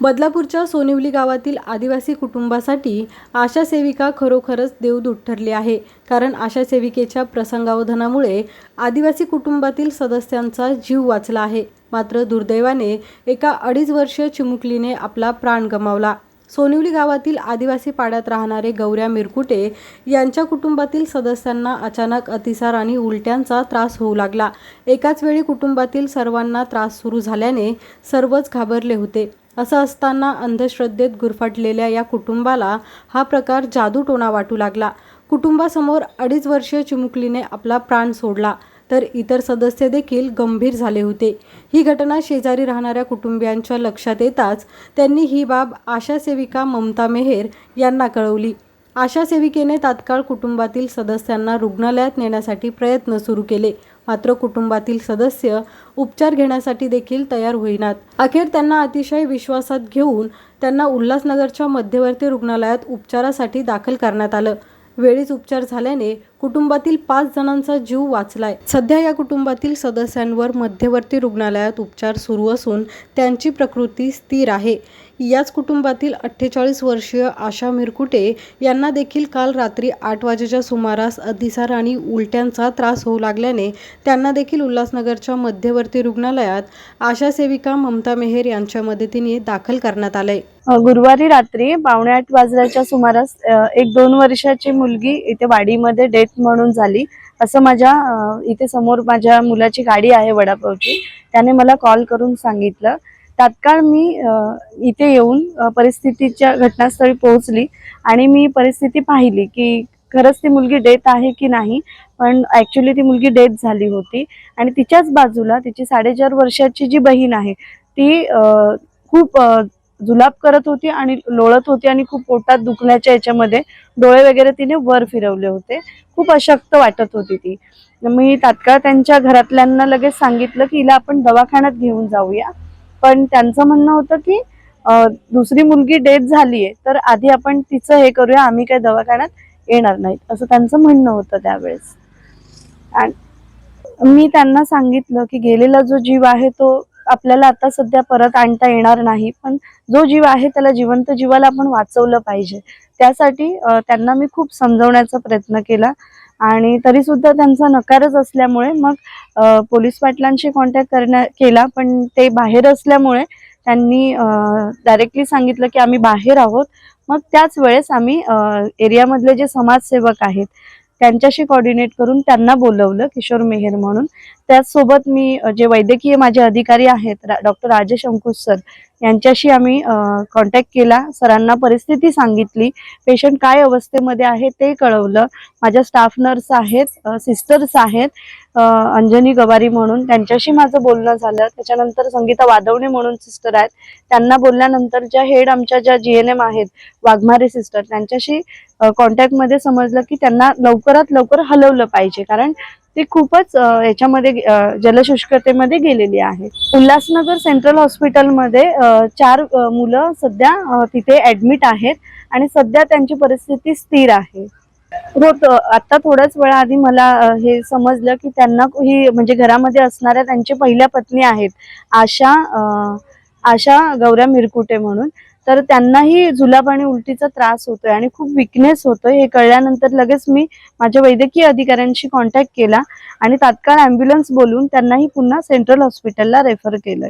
बदलापूरच्या सोनिवली गावातील आदिवासी कुटुंबासाठी आशा सेविका खरोखरच देवदूत ठरली आहे. कारण आशा सेविकेच्या प्रसंगावधानामुळे आदिवासी कुटुंबातील सदस्यांचा जीव वाचला आहे. मात्र दुर्दैवाने एका अडीच वर्षीय चिमुकलीने आपला प्राण गमावला. सोनिवली गावातील आदिवासी पाड्यात राहणारे गौऱ्या मिरकुटे यांच्या कुटुंबातील सदस्यांना अचानक अतिसार आणि उलट्यांचा त्रास होऊ लागला. एकाच वेळी कुटुंबातील सर्वांना त्रास सुरू झाल्याने सर्वच घाबरले होते. असं असताना अंधश्रद्धेत गुरफटलेल्या या कुटुंबाला हा प्रकार जादूटोणा वाटू लागला. कुटुंबासमोर अडीच वर्षीय चिमुकलीने आपला प्राण सोडला तर इतर सदस्य देखील गंभीर झाले होते. ही घटना शेजारी राहणाऱ्या कुटुंबियांच्या लक्षात येताच त्यांनी ही बाब आशा सेविका ममता मेहेर यांना कळवली. आशा सेविकेने तात्काळ कुटुंबातील सदस्यांना रुग्णालयात नेण्यासाठी प्रयत्न सुरू केले. मात्र कुटुंबातील सदस्य उपचार घेण्यासाठी देखील तयार होईनात. अखेर त्यांना अतिशय विश्वासात घेऊन त्यांना उल्हासनगरच्या मध्यवर्ती रुग्णालयात उपचारासाठी दाखल करण्यात आलं. वेळीच उपचार झाल्याने कुटुंबातील पाच जणांचा जीव वाचलाय. सध्या या कुटुंबातील सदस्यांवर मध्यवर्ती रुग्णालयात उपचार सुरू असून त्यांची प्रकृती स्थिर आहे. याच कुटुंबातील अठ्ठेचाळीस वर्षीय आशा मिरकुटे यांना देखील काल रात्री आठ वाजेच्या सुमारास अतिसार आणि उलट्यांचा त्रास होऊ लागल्याने त्यांना देखील उल्हासनगरच्या मध्यवर्ती रुग्णालयात आशा सेविका ममता मेहेर यांच्या मदतीने दाखल करण्यात आलंय. गुरुवारी रात्री पावणे आठ वाजल्याच्या सुमारास एक दोन वर्षाची मुलगी इथे वाडीमध्ये डेथ म्हणून झाली. असं माझ्या इथे समोर माझ्या मुलाची गाडी आहे वडापावची. त्याने मला कॉल करून सांगितलं. तात्काळ मी इथे येऊन परिस्थितीच्या घटनास्थळी पोहोचली आणि मी परिस्थिती पाहिली की खरंच ती मुलगी डेथ आहे की नाही पण ॲक्च्युली ती मुलगी डेथ झाली होती. आणि तिच्याच बाजूला तिची साडेचार वर्षाची जी बहीण आहे ती खूप जुलाब करत होती आणि लोळत होती आणि खूप पोटात दुखण्याच्या याच्यामध्ये डोळे वगैरे तिने वर फिरवले होते. खूप अशक्त वाटत होती ती. मी तात्काळ त्यांच्या घरातल्यांना लगेच सांगितलं की हिला आपण दवाखान्यात घेऊन जाऊया. पण त्यांचं म्हणणं होतं की दुसरी मुलगी डेथ झालीये तर आधी आपण तिचं हे करूया आम्ही काय दवाखान्यात येणार नाहीत असं त्यांचं म्हणणं होतं त्यावेळेस. आणि मी त्यांना सांगितलं की गेलेला जो जीव आहे तो आपल्याला आता सध्या परत आणता येणार नाही पण जो जीव आहे त्याला जिवंत जीवाला आपण वाचवलं पाहिजे. त्यासाठी त्यांना मी खूप समजवण्याचा प्रयत्न केला. आणि तरी सुद्धा त्यांचा नकारच असल्यामुळे मग पोलीस पाटलांशी कॉन्टॅक्ट करण्या केला पण ते बाहेर असल्यामुळे त्यांनी डायरेक्टली सांगितलं की आम्ही बाहेर आहोत. मग त्याच वेळेस आम्ही एरियामधले जे समाजसेवक आहेत त्यांच्याशी कॉर्डिनेट करून त्यांना बोलवलं किशोर मेहर म्हणून. त्याचसोबत मी जे वैद्यकीय माझे अधिकारी आहेत डॉक्टर राजेश अंकुश सर यांच्याशी आम्ही कॉन्टॅक्ट केला. सरांना परिस्थिती सांगितली. पेशंट काय अवस्थेमध्ये आहे ते कळवलं. माझ्या स्टाफ नर्स आहेत सिस्टर्स आहेत अंजनी गवारी म्हणून. त्यांच्याशी माझं बोलणं झालं. त्याच्यानंतर संगीता वादवणे म्हणून सिस्टर आहेत. त्यांना बोलल्यानंतर ज्या हेड आमच्या ज्या जी एन एम आहेत वाघमारे सिस्टर त्यांच्याशी कॉन्टॅक्टमध्ये समजलं की त्यांना लवकरात लवकर हलवलं पाहिजे. कारण ती खूपच याच्यामध्ये जलशुष्कतेमध्ये गेलेली आहे. उल्हासनगर सेंट्रल हॉस्पिटलमध्ये चार मुलं सध्या तिथे ऍडमिट आहेत आणि सध्या त्यांची परिस्थिती स्थिर आहे. होत आता थोड्याच वेळा आधी मला हे समजलं की त्यांना ही म्हणजे घरामध्ये असणाऱ्या त्यांच्या पहिल्या पत्नी आहेत आशा आशा गौऱ्या मिरकुटे म्हणून. तर त्यांनाही जुलाब आणि उलटीचा त्रास होतोय आणि खूप विकनेस होतोय. हे कळल्यानंतर लगेच मी माझ्या वैद्यकीय अधिकाऱ्यांशी कॉन्टॅक्ट केला आणि तात्काळ ॲम्ब्युलन्स बोलून त्यांनाही पुन्हा सेंट्रल हॉस्पिटलला रेफर केलंय.